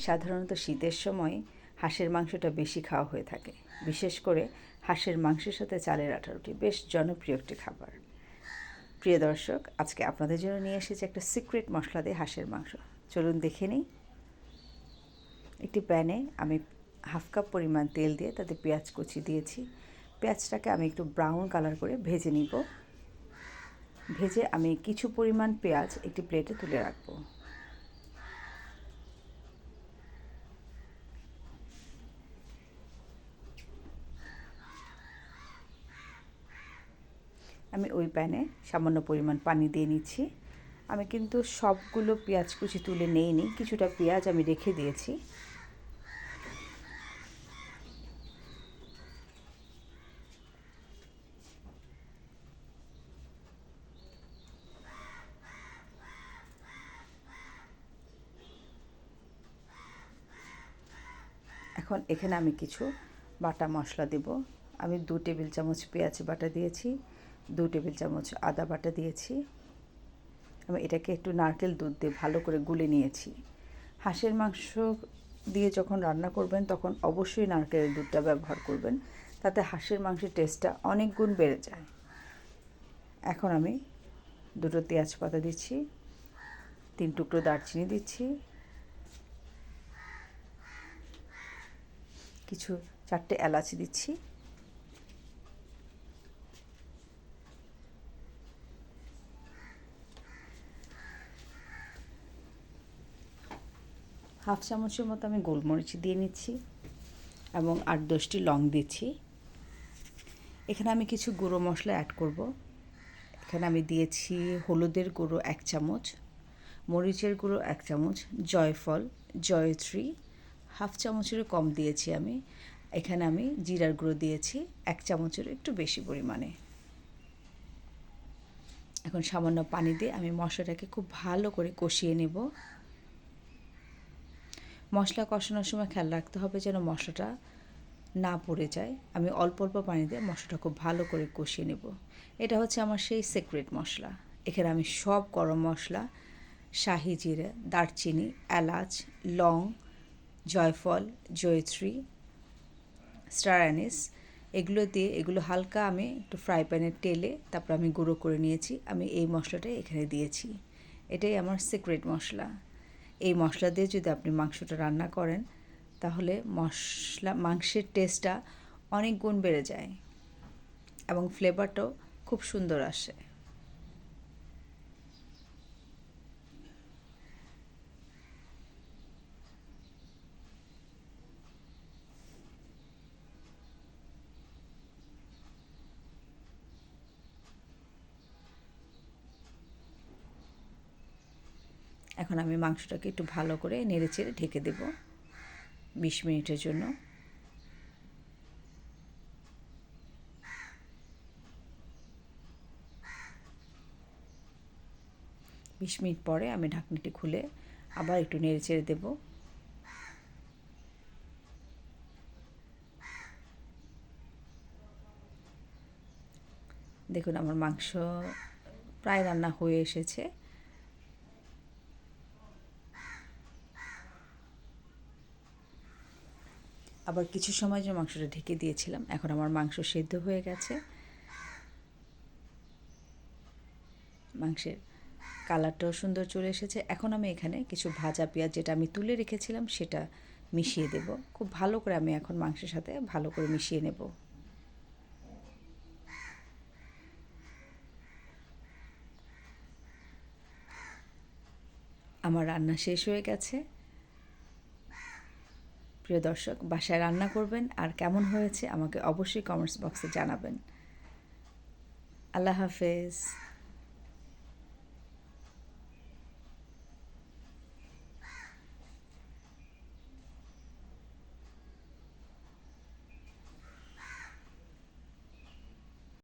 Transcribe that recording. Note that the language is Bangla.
সাধারণত শীতের সময় হাঁসের মাংসটা বেশি খাওয়া হয়ে থাকে। বিশেষ করে হাঁসের মাংসের সাথে চালের আটা বেশ জনপ্রিয় একটি খাবার। প্রিয় দর্শক, আজকে আপনাদের জন্য নিয়ে এসেছি একটা সিক্রেট মশলা দিয়ে হাঁসের মাংস। চলুন দেখে নিই। একটি প্যানে আমি হাফ কাপ পরিমাণ তেল দিয়ে তাতে পেঁয়াজ কুচি দিয়েছি। পেঁয়াজটাকে আমি একটু ব্রাউন কালার করে ভেজে নিব। ভেজে আমি কিছু পরিমাণ পেঁয়াজ একটি প্লেটে তুলে রাখব। আমি ওই প্যানে সামান্য পরিমাণ পানি দিয়ে নিচ্ছি। আমি কিন্তু সবগুলো পেঁয়াজ কুচি তুলে নেইনি, কিছুটা পেঁয়াজ আমি রেখে দিয়েছি। এখন এখানে আমি কিছু বাটা মশলা দেব। আমি দু টেবিল চামচ পেঁয়াজ বাটা দিয়েছি। দু টেবিল চামচ আদা বাটা দিয়েছি। আমি এটাকে একটু নারকেল দুধ দিয়ে ভালো করে গুলে নিয়েছি। হাঁসের মাংস দিয়ে যখন রান্না করবেন, তখন অবশ্যই নারকেলের দুধটা ব্যবহার করবেন। তাতে হাঁসের মাংসের টেস্টটা অনেক গুণ বেড়ে যায়। এখন আমি দুটো তেজপাতা দিচ্ছি, তিন টুকরো দারচিনি দিচ্ছি, কিছু চারটে এলাচি দিচ্ছি। হাফ চামচের মতো আমি গোলমরিচ দিয়ে নিচ্ছি এবং আট দশটি লং দিচ্ছি। এখানে আমি কিছু গুঁড়ো মশলা অ্যাড করব। এখানে আমি দিয়েছি হলুদের গুঁড়ো এক চামচ, মরিচের গুঁড়ো এক চামচ, জয়ফল, জয়ত্রী, হাফ চামচেরও কম দিয়েছি আমি। এখানে আমি জিরার গুঁড়ো দিয়েছি এক চামচের একটু বেশি পরিমাণে। এখন সামান্য পানি দিয়ে আমি মশলাটাকে খুব ভালো করে কষিয়ে নেব। মশলা কষানোর সময় খেয়াল রাখতে হবে যেন মশলাটা না পড়ে যায়। আমি অল্প অল্প পানি দিয়ে মশলাটা খুব ভালো করে কষিয়ে নেব। এটা হচ্ছে আমার সেই সিক্রেট মশলা। এখানে আমি সব গরম মশলা, শাহি জিরে, দারচিনি, এলাচ, লং, জয়ফল, জয়ত্রী, স্টার অ্যানিস এগুলো দিয়ে এগুলো হালকা আমি একটু ফ্রাই প্যানে টেলে তারপর আমি গুঁড়ো করে নিয়েছি। আমি এই মশলাটাই এখানে দিয়েছি। এটাই আমার সিক্রেট মশলা। এই মশলা দিয়ে যদি আপনি মাংসটা রান্না করেন, তাহলে মশলা, মাংসের টেস্টটা অনেক গুণ বেড়ে যায় এবং ফ্লেভারটাও খুব সুন্দর আসে। এখন আমি মাংসটাকে একটু ভালো করে নেড়ে চেড়ে ঢেকে দেব বিশ মিনিটের জন্য। বিশ মিনিট পরে আমি ঢাকনিটি খুলে আবার একটু নেড়ে চেড়ে দেব। দেখুন, আমার মাংস প্রায় রান্না হয়ে এসেছে। আবার কিছু সময় জন্য মাংসটা ঢেকে দিয়েছিলাম, এখন আমার মাংস সেদ্ধ হয়ে গেছে। মাংসের কালারটাও সুন্দর চলে এসেছে। এখন আমি এখানে কিছু ভাজা পেঁয়াজ যেটা আমি তুলে রেখেছিলাম, সেটা মিশিয়ে দেব। খুব ভালো করে আমি এখন মাংসের সাথে ভালো করে মিশিয়ে নেব। আমার রান্না শেষ হয়ে গেছে। প্রিয় দর্শক, বাসায় রান্না করবেন আর কেমন হয়েছে আমাকে অবশ্যই কমেন্টস বক্সে জানাবেন। আল্লাহ হাফেজ।